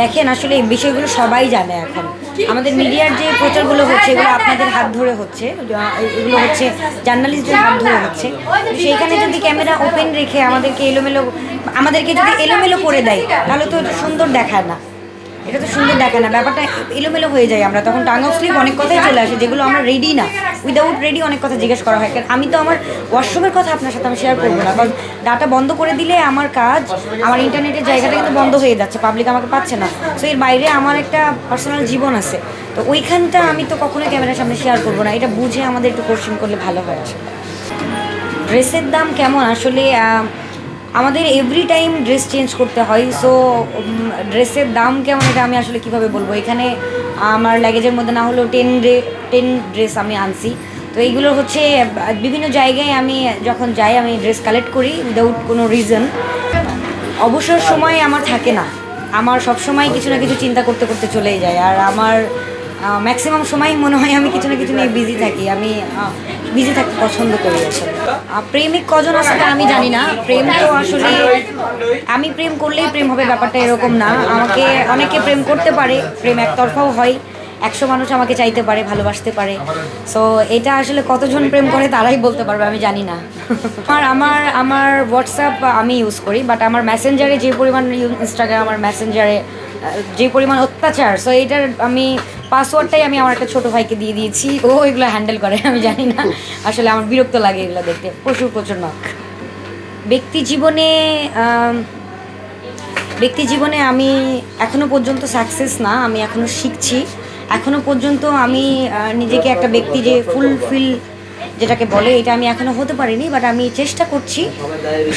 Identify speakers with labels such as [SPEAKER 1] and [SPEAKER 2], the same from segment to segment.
[SPEAKER 1] দেখেন আসলে এই বিষয়গুলো সবাই জানে এখন। আমাদের মিডিয়ার যে প্রচারগুলো হচ্ছে, এগুলো আপনাদের হাত ধরে হচ্ছে। এগুলো হচ্ছে জার্নালিস্টদের হাত ধরে হচ্ছে। সেইখানে যদি ক্যামেরা ওপেন রেখে আমাদেরকে এলোমেলো আমাদেরকে যদি এলোমেলো করে দেয়, তাহলে তো সুন্দর দেখায় না। এটা তো সুন্দর দেখে না, ব্যাপারটা এলোমেলো হয়ে যায় আমরা। তখন টাং অফ স্লিপ অনেক কথাই চলে আসে, যেগুলো আমরা রেডি না। উইদাউট রেডি অনেক কথা জিজ্ঞেস করা হয়। কারণ আমি তো আমার ওয়াশরুমের কথা আপনার সাথে আমি শেয়ার করব না। কারণ ডাটা বন্ধ করে দিলে আমার কাজ, আমার ইন্টারনেটের জায়গাটা কিন্তু বন্ধ হয়ে যাচ্ছে পাবলিক আমাকে পাচ্ছে না। সো এর বাইরে আমার একটা পার্সোনাল জীবন আছে। তো ওইখানটা আমি তো কখনোই ক্যামেরার সামনে শেয়ার করব না। এটা বুঝে আমাদের একটু কোশ্চেন করলে ভালো হয়। ড্রেসের দাম কেমন? আসলে আমাদের এভরি টাইম ড্রেস চেঞ্জ করতে হয় সো ড্রেসের দাম কেমন এটা আমি আসলে কীভাবে বলব? এখানে আমার লাগেজের মধ্যে না হলেও টেন টেন ড্রেস আমি আনছি। তো এইগুলো হচ্ছে, বিভিন্ন জায়গায় আমি যখন যাই, আমি ড্রেস কালেক্ট করি উইদাউট কোনো রিজন অবসর সময় আমার থাকে না। আমার সব সময় কিছু না কিছু চিন্তা করতে করতে চলেই যায়। আর আমার ম্যাক্সিমাম সময় মনে হয় আমি কিছু না কিছু নিয়ে বিজি থাকি। আমি বিজি থাকতে পছন্দ করি আসলে। প্রেমিক কজন আছে তা আমি জানি না। প্রেম তো আসলে আমি প্রেম করলেই প্রেম হবে, ব্যাপারটা এরকম না। আমাকে অনেকে প্রেম করতে পারে, প্রেম একতরফাও হয়। একশো মানুষ আমাকে চাইতে পারে, ভালোবাসতে পারে। সো এটা আসলে কতজন প্রেম করে তারাই বলতে পারবে, আমি জানি না। আর আমার আমার হোয়াটসঅ্যাপ আমি ইউজ করি বাট আমার মেসেঞ্জারে যে পরিমাণ ইনস্টাগ্রাম আমার মেসেঞ্জারে যে পরিমাণ অত্যাচার সো এইটার আমি পাসওয়ার্ডটাই আমি আমার একটা ছোটো ভাইকে দিয়ে দিয়েছি। ও এগুলো হ্যান্ডেল করে, আমি জানি না। আসলে আমার বিরক্ত লাগে এগুলো দেখতে। প্রচুর প্রচুর নখ ব্যক্তি জীবনে ব্যক্তি জীবনে আমি এখনও পর্যন্ত সাকসেস না, আমি এখনও শিখছি। এখনও পর্যন্ত আমি নিজেকে একটা ব্যক্তি যে ফুলফিল যেটাকে বলে, এটা আমি এখনও হতে পারিনি বাট আমি চেষ্টা করছি।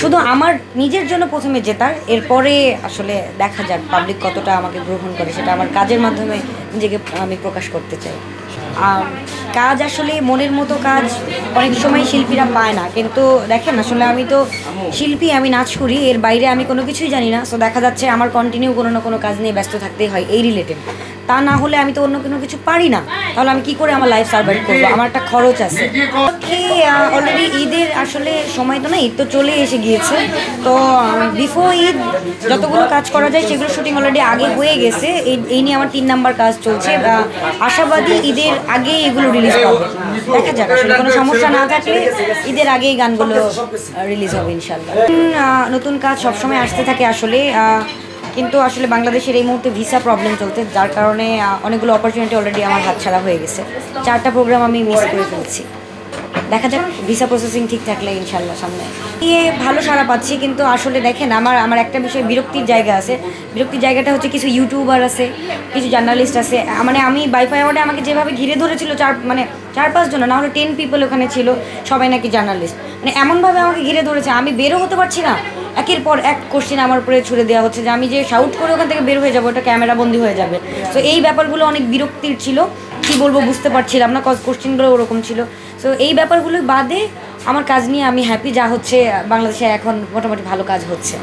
[SPEAKER 1] শুধু আমার নিজের জন্য প্রথমে জেতার এরপরে আসলে দেখা যাক পাবলিক কতটা আমাকে গ্রহণ করে, সেটা আমার কাজের মাধ্যমে নিজেকে আমি প্রকাশ করতে চাই। কাজ আসলে মনের মতো কাজ অনেক সময় শিল্পীরা পায় না, কিন্তু দেখেন আসলে আমি তো শিল্পী, আমি নাচ করি, এর বাইরে আমি কোনো কিছুই জানি না সো দেখা যাচ্ছে আমার কন্টিনিউ কোনো না কোনো কাজ নিয়ে ব্যস্ত থাকতেই হয়, এই রিলেটেড তা না হলে আমি তো অন্য কোনো কিছু পারি না। তাহলে আমি কি করে আমার লাইফ সার্ভাইভ করব? আমার একটা খরচ আছে। অলরেডি ঈদের আসলে সময় তো না ঈদ তো চলে এসে গিয়েছে। তো বিফোর ঈদ যতগুলো কাজ করা যায় সেগুলো শুটিং অলরেডি আগে হয়ে গেছে। এই নিয়ে আমার তিন নাম্বার কাজ চলছে। আশাবাদী ঈদের আগে এগুলো রিলিজ হবে। দেখা যাক আসলে কোনো সমস্যা না থাকলে ঈদের আগে এই গানগুলো রিলিজ হবে ইনশাল্লাহ নতুন, কাজ সবসময় আসতে থাকে আসলে। কিন্তু আসলে বাংলাদেশের এই মুহূর্তে ভিসা প্রবলেম চলছে, যার কারণে অনেকগুলো অপরচুনিটি অলরেডি আমার হাতছাড়া হয়ে গেছে। চারটা প্রোগ্রাম আমি মিস করে ফেলছি। দেখা যাক ভিসা প্রসেসিং ঠিক থাকলে ইনশাল্লাহ সামনে। গিয়ে ভালো সারা পাচ্ছি, কিন্তু আসলে দেখেন, আমার আমার একটা বিষয় বিরক্তির জায়গা আছে। বিরক্তির জায়গাটা হচ্ছে কিছু ইউটিউবার আছে, কিছু জার্নালিস্ট আছে। মানে আমি বাইফাই অ্যাওয়ার্ডে আমাকে যেভাবে ঘিরে ধরেছিল, চার মানে চার পাঁচজন না হলে টেন পিপল ওখানে ছিল, সবাই নাকি জার্নালিস্ট মানে এমনভাবে আমাকে ঘিরে ধরেছে, আমি বেরো হতে পারছি না। একের পর এক কোশ্চেন আমার উপরে ছুড়ে দেওয়া হচ্ছে যে আমি যে শাউট করে ওখান থেকে বের হয়ে যাব, ওটা ক্যামেরা বন্দি হয়ে যাবে। তো এই ব্যাপারগুলো অনেক বিরক্তির ছিল। কি বলব বুঝতে পারছিলাম না কজ কোশ্চেনগুলো ওরকম ছিল। সো এই ব্যাপারগুলো বাদে আমার কাজ নিয়ে আমি হ্যাপি যা হচ্ছে বাংলাদেশে এখন মোটামুটি ভালো কাজ হচ্ছে।